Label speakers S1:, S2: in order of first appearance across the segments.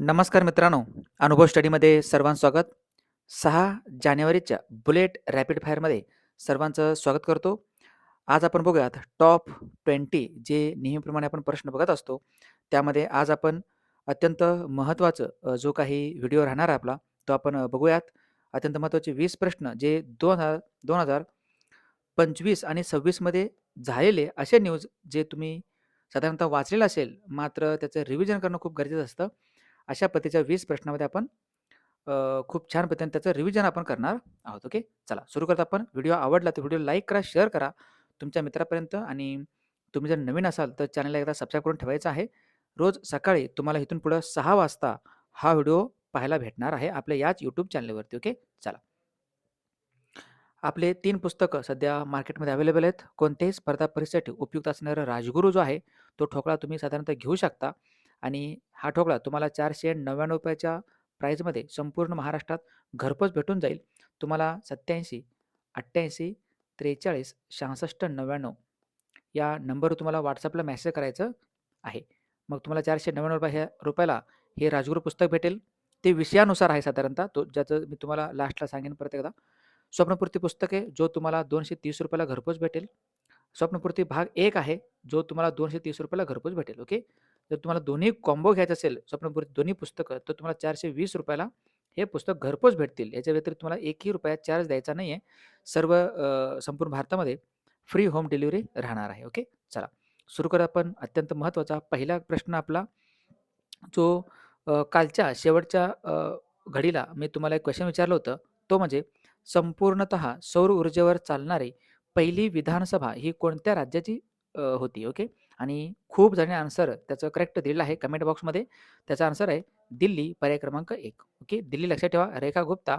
S1: नमस्कार मित्रांनो, अनुभव स्टडीमध्ये सर्वांचं स्वागत. सहा जानेवारीच्या बुलेट रॅपिड फायरमध्ये सर्वांचं स्वागत करतो. आज आपण बघूयात टॉप 20 जे नेहमीप्रमाणे आपण प्रश्न बघत असतो. त्यामध्ये आज आपण अत्यंत महत्त्वाचं जो काही व्हिडिओ राहणार आहे आपला, तो आपण बघूयात. अत्यंत महत्त्वाचे वीस प्रश्न जे 2000 2025 आणि सव्वीसमध्ये झालेले असे न्यूज जे तुम्ही साधारणतः वाचलेलं असेल, मात्र त्याचं रिव्हिजन करणं खूप गरजेचं असतं. अशा पद्धतीच्या वीस प्रश्नामध्ये आपण खूप छान पद्धतीने त्याचं रिव्हिजन आपण करणार आहोत. ओके. चला सुरू करत आपण. व्हिडिओ आवडला तर व्हिडिओ लाईक करा, शेअर करा तुमच्या मित्रापर्यंत आणि तुम्ही जर नवीन असाल तर चॅनलला एकदा सबस्क्राईब करून ठेवायचं आहे. रोज सकाळी तुम्हाला इथून पुढं सहा वाजता हा व्हिडिओ पाहायला भेटणार आहे आपल्या याच यूट्यूब चॅनलवरती. ओके. चला. आपले तीन पुस्तकं सध्या मार्केटमध्ये अवेलेबल आहेत. कोणत्याही स्पर्धा परीक्षेसाठी उपयुक्त असणारा राजगुरू जो आहे, तो ठोकळा तुम्ही साधारणतः घेऊ शकता आणि हा ठोकळा तुम्हाला चारशे नव्याण्णव रुपयाच्या प्राईजमध्ये संपूर्ण महाराष्ट्रात घरपोच भेटून जाईल. तुम्हाला 87 88 43 66 99 या नंबरवर तुम्हाला व्हॉट्सअपला मेसेज करायचं आहे. मग तुम्हाला ₹499 ह्या रुपयाला हे राजगुरू पुस्तक भेटेल. ते विषयानुसार आहे साधारणतः तो ज्याचं मी तुम्हाला लास्टला सांगेन परत एकदा. स्वप्नपूर्ती पुस्तक आहे, जो तुम्हाला दोनशे तीस रुपयाला घरपोच भेटेल. स्वप्नपूर्ती भाग एक आहे, जो तुम्हाला दोनशे तीस रुपयाला घरपोच भेटेल. ओके. जर तुम्हाला दोन्ही कॉम्बो घ्यायचं असेल, स्वप्नपुरी दोन्ही पुस्तकं, तर तुम्हाला चारशे वीस रुपयाला हे पुस्तक घरपोच भेटतील. याच्या व्यतिरिक्त तुम्हाला एकही रुपया चार्ज द्यायचा नाही आहे सर्व अ, संपूर्ण भारतामध्ये फ्री होम डिलिव्हरी राहणार आहे. ओके. चला सुरू करा आपण अत्यंत महत्त्वाचा पहिला प्रश्न आपला जो अ, कालच्या शेवटच्या अ, घडीला मी तुम्हाला एक क्वेश्चन विचारलं होतं. तो म्हणजे संपूर्णतः सौर ऊर्जेवर चालणारी पहिली विधानसभा ही कोणत्या राज्याची अ, होती? ओके. आणि खूप जणांनी आन्सर त्याचं करेक्ट दिलेलं आहे कमेंट बॉक्समध्ये. त्याचा आन्सर आहे दिल्ली, पर्याय क्रमांक एक ओके. दिल्ली लक्षात ठेवा. रेखा गुप्ता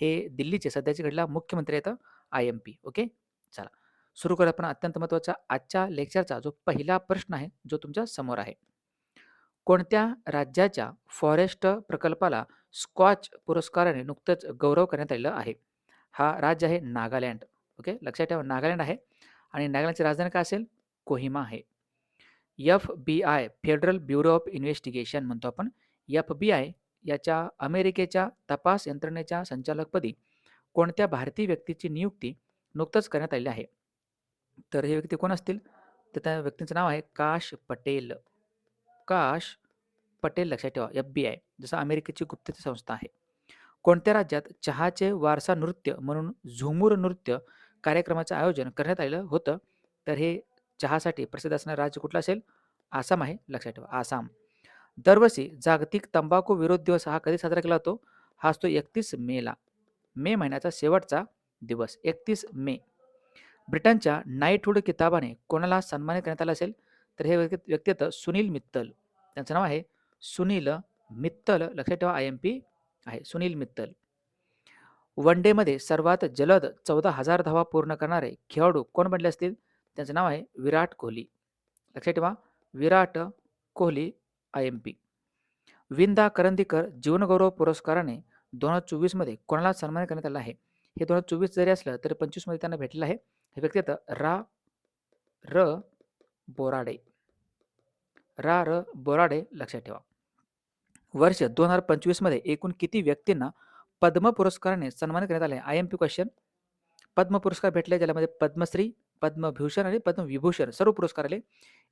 S1: हे दिल्लीचे सध्याचे घडीला मुख्यमंत्री आहेत आय-एम-पी. ओके. चला सुरू करूया आपण अत्यंत महत्त्वाचा आजच्या लेक्चरचा जो पहिला प्रश्न आहे, जो तुमच्यासमोर आहे. कोणत्या राज्याच्या फॉरेस्ट प्रकल्पाला स्कॉच पुरस्काराने नुकतंच गौरव करण्यात आलेला आहे? हा राज्य आहे नागालँड. ओके. लक्षात ठेवा नागालँड आहे आणि नागालँडची राजधानी काय असेल? कोहिमा आहे. FBI federal bureau of investigation म्हणतो आपण. एफ-बी-आय याच्या अमेरिकेच्या तपास यंत्रणेच्या संचालकपदी कोणत्या भारतीय व्यक्तीची नियुक्ती नुकतंच करण्यात आलेली आहे? तर हे व्यक्ती कोण असतील? तर त्या व्यक्तीचं नाव आहे काश पटेल. काश पटेल लक्षात ठेवा. एफ-बी-आय जसं अमेरिकेची गुप्तचर संस्था आहे. कोणत्या राज्यात चहाचे वारसा नृत्य म्हणून झुमूर नृत्य कार्यक्रमाचं आयोजन करण्यात आलेलं होतं? तर हे चहासाठी प्रसिद्ध असणारं राज्य कुठलं असेल? आसाम आहे. लक्षात ठेवा आसाम. दरवर्षी जागतिक तंबाखू विरोध दिवस हा कधी साजरा केला जातो? हा असतो 31 मेला. मे महिन्याचा शेवटचा दिवस 31 मे. ब्रिटनच्या नाईटहूड किताबाने कोणाला सन्मानित करण्यात आलं असेल? तर हे व्यक्ती व्यक्ती सुनील मित्तल. त्यांचं नाव आहे सुनील मित्तल. लक्षात ठेवा आय-एम-पी आहे. सुनील मित्तल. वन डेमध्ये सर्वात जलद चौदा हजार धावा पूर्ण करणारे खेळाडू कोण बनले असतील? त्यांचं नाव आहे विराट कोहली. लक्षात ठेवा Virat Kohli I M P. Vinda Karandikar जीवनगौरव पुरस्काराने दोन हजार चोवीसमध्ये कोणाला सन्मान करण्यात आलं आहे? हे 2024 जरी असलं तरी पंचवीसमध्ये त्यांना भेटलेलं आहे. हे व्यक्ती आहेत रा. र. बोराडे. रा. र. बोराडे लक्षात ठेवा. वर्ष दोन हजार पंचवीसमध्ये एकूण किती व्यक्तींना पद्म पुरस्काराने सन्मान करण्यात आले? I-M-P question. पद्म पुरस्कार भेटले ज्यामध्ये पद्मश्री, पद्मभूषण आणि पद्मविभूषण सर्व पुरस्कार आले.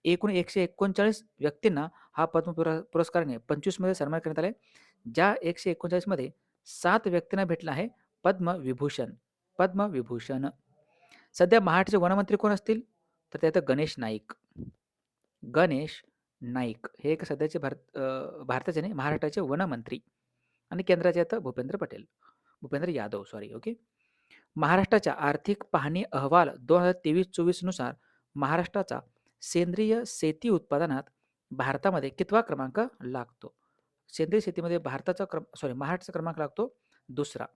S1: एकूण 139 व्यक्तींना हा पद्म पुरस्काराने पंचवीसमध्ये सन्मान करण्यात आले. ज्या एकशे एकोणचाळीसमध्ये सात व्यक्तींना भेटला आहे पद्मविभूषण. पद्मविभूषण. सध्या महाराष्ट्राचे वनमंत्री कोण असतील? तर त्यात गणेश नाईक. गणेश नाईक हे एक सध्याचे भारत अ, भारताचे नाही महाराष्ट्राचे वनमंत्री आणि केंद्राचे आता भूपेंद्र पटेल. भूपेंद्र यादव सॉरी. ओके. महाराष्ट्राच्या आर्थिक पाहणी अहवाल दोन हजार तेवीस चोवीसनुसार महाराष्ट्राचा सेंद्रिय शेती उत्पादनात भारतामध्ये कितवा क्रमांक लागतो? सेंद्रिय शेतीमध्ये भारताचा क्रम सॉरी महाराष्ट्राचा क्रमांक लागतो दुसरा.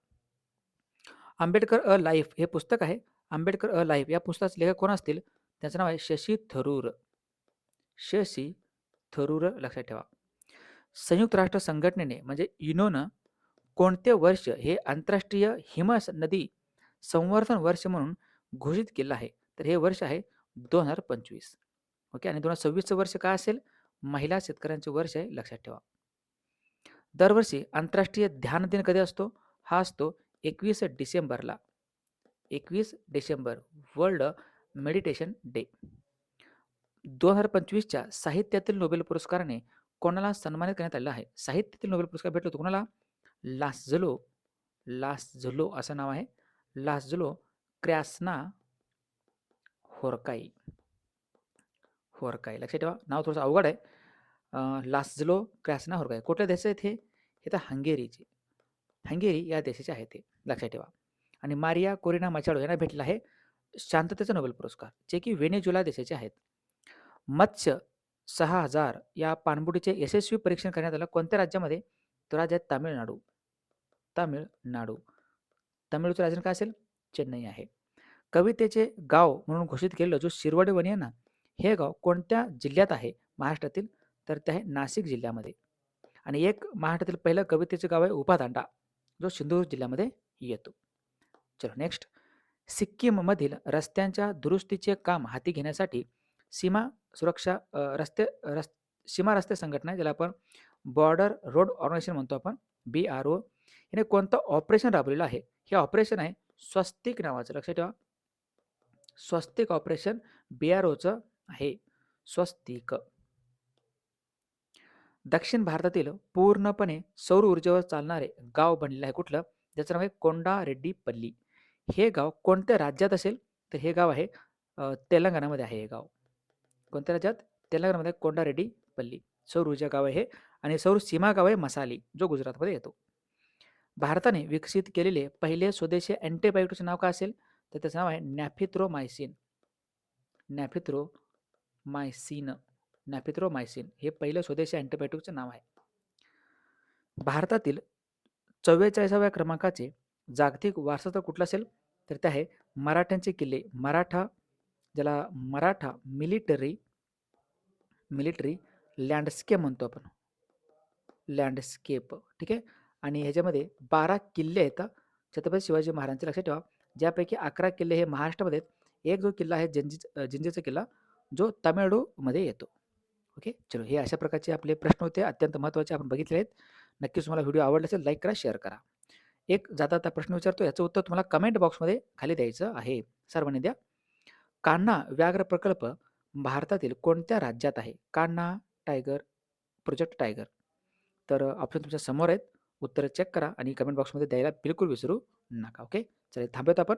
S1: आंबेडकर अ लाईफ हे पुस्तक आहे. आंबेडकर अ लाईफ या पुस्तकाचे लेखक कोण असतील? त्यांचं नाव आहे शशी थरूर. शशी थरूर लक्षात ठेवा. संयुक्त राष्ट्र संघटनेने म्हणजे युनोनं कोणते वर्ष हे आंतरराष्ट्रीय हिमस नदी संवर्धन वर्ष म्हणून घोषित केलं आहे? तर हे वर्ष आहे 2025. ओके आणि दोन हजार सव्वीसचं वर्ष काय असेल? महिला शेतकऱ्यांचे वर्ष आहे लक्षात ठेवा. दरवर्षी आंतरराष्ट्रीय ध्यान दिन कधी असतो हा असतो एकवीस डिसेंबरला एकवीस डिसेंबर वर्ल्ड मेडिटेशन डे दोन हजार पंचवीसच्या साहित्यातील नोबेल पुरस्काराने कोणाला सन्मानित करण्यात आलेला आहे साहित्यातील नोबेल पुरस्कार भेटलो तो कोणाला लास झलो असं नाव आहे लाजलो क्रॅसना होरकाई. होरकाई. लक्षात ठेवा नाव थोडंसं अवघड आहे. लासझलो क्रॅसना होरकाई. कुठल्या देशाचे आहेत हे? हे तर हंगेरीचे. हंगेरी या देशाचे आहेत ते. लक्षात ठेवा. आणि मारिया कोरिना मचाडो यांना भेटला आहे. शांततेचा नोबेल पुरस्कार. जे की वेनेजुला देशाचे आहेत. मत्स्य सहा हजार या पाणबुडीचे यशस्वी परीक्षण करण्यात आलं. कोणत्या राज्यामध्ये? तो राज्य आहे तामिळनाडू. तामिळनाडू. तामिळचं राजधानी काय असेल? चेन्नई आहे. कवितेचे गाव म्हणून घोषित केलेलं जो शिरवडे वनी आहे ना हे गाव कोणत्या जिल्ह्यात आहे? महाराष्ट्रातील तर ते आहे नाशिक जिल्ह्यामध्ये. आणि एक महाराष्ट्रातील पहिलं कवितेचे गाव आहे उपादांडा जो सिंधुदुर्ग जिल्ह्यामध्ये येतो. चलो नेक्स्ट सिक्कीममधील रस्त्यांच्या दुरुस्तीचे काम हाती घेण्यासाठी सीमा सुरक्षा रस्ते रस् सीमा रस्ते संघटना ज्याला आपण बॉर्डर रोड ऑर्गनायझेशन म्हणतो आपण बी आर ओ. याने कोणतं ऑपरेशन राबवलेलं आहे? हे ऑपरेशन आहे स्वस्तिक नावाचं. लक्षात ठेवा. स्वस्तिक ऑपरेशन बी आर ओचं आहे. स्वस्तिक. दक्षिण भारतातील पूर्णपणे सौर ऊर्जेवर चालणारे गाव बनलेलं आहे. कुठलं? ज्याचं नाव आहे कोंडा रेड्डी पल्ली हे गाव कोणत्या राज्यात असेल? तर हे गाव आहे तेलंगणामध्ये आहे हे गाव. कोणत्या राज्यात? तेलंगणामध्ये कोंडा रेड्डी पल्ली सौर ऊर्जा गाव आहे आणि सौर सीमा गाव आहे मसाली जो गुजरातमध्ये येतो. भारताने विकसित केलेले पहिले स्वदेशी अँटीबायोटिकचे नाव काय असेल? तर त्याचं नाव आहे नॅफिथ्रोमायसिन. नॅफिथ्रोमायसिन. नॅफिथ्रोमायसिन हे पहिलं स्वदेशी अँटीबायोटिकचं नाव आहे. भारतातील चव्वेचाळीसाव्या क्रमांकाचे जागतिक वारसा कुठलं असेल? तर ते आहे मराठ्यांचे किल्ले. मराठा ज्याला मराठा मिलिटरी मिलिटरी लँडस्केप म्हणतो आपण. लँडस्केप. ठीक आहे? आणि ह्याच्यामध्ये बारा किल्ले आहेत छत्रपती शिवाजी महाराजांचे लक्षात ठेवा. ज्यापैकी अकरा किल्ले हे महाराष्ट्रामध्ये एक जो किल्ला आहे जंजी जिंजेचा किल्ला जो तामिळनाडूमध्ये येतो. ओके? चलो हे अशा प्रकारचे आपले प्रश्न होते. अत्यंत महत्त्वाचे आपण बघितले आहेत. नक्कीच तुम्हाला व्हिडिओ आवडला असेल लाईक करा शेअर करा. एक जाता आता प्रश्न विचारतो याचं उत्तर तुम्हाला कमेंट बॉक्समध्ये खाली द्यायचं आहे. सर्वांनी द्या. कान्हा व्याघ्र प्रकल्प भारतातील कोणत्या राज्यात आहे? Kanha tiger project tiger. तर ऑप्शन तुमच्यासमोर आहेत. उत्तर चेक करा आणि कमेंट बॉक्समध्ये द्यायला बिलकुल विसरू नका ओके चला थांबवत आपण.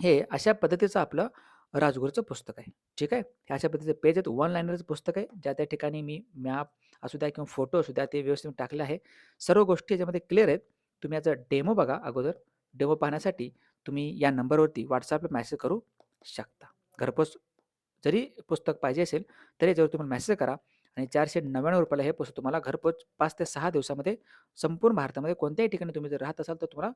S1: हे अशा पद्धतीचं आपलं राजगुरूचं पुस्तक आहे ठीक आहे? हे अशा पद्धतीचं पेज आहेत वन लाईनरचं पुस्तक आहे ज्या त्या ठिकाणी मी मॅप असू द्या किंवा फोटो असू द्या ते व्यवस्थित टाकले आहे. सर्व गोष्टी याच्यामध्ये क्लिअर आहेत. तुम्ही याचा डेमो बघा अगोदर. डेमो पाहण्यासाठी तुम्ही या नंबरवरती व्हॉट्सअपला मॅसेज करू शकता. घरपोच जरी पुस्तक पाहिजे असेल तरी याच्यावर तुम्हाला मेसेज करा. आणि चारशे नव्याण्णव रुपयाला हे पुस्तक तुम्हाला घरपोच पाच ते सहा दिवसामध्ये संपूर्ण भारतामध्ये कोणत्याही ठिकाणी तुम्ही जर राहत असाल तर तुम्हाला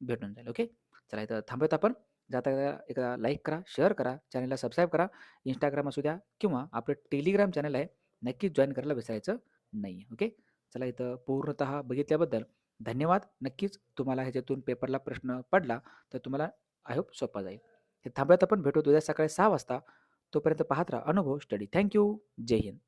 S1: भेटून जाईल ओके? चला इथं थांबवत आपण. जाता एकदा लाईक करा शेअर करा चॅनलला सबस्क्राईब करा. इंस्टाग्राम असू द्या किंवा आपलं टेलिग्राम चॅनल आहे नक्कीच जॉईन करायला विसरायचं नाही ओके? चला इथं पूर्णतः बघितल्याबद्दल धन्यवाद. नक्कीच तुम्हाला ह्याच्यातून पेपरला प्रश्न पडला तर तुम्हाला आय होप सोपा जाईल. हे थांबत आपण. भेटू उद्या सकाळी सहा वाजता. तोपर्यंत पाहत राहा अनुभव स्टडी थँक्यू जय हिंद.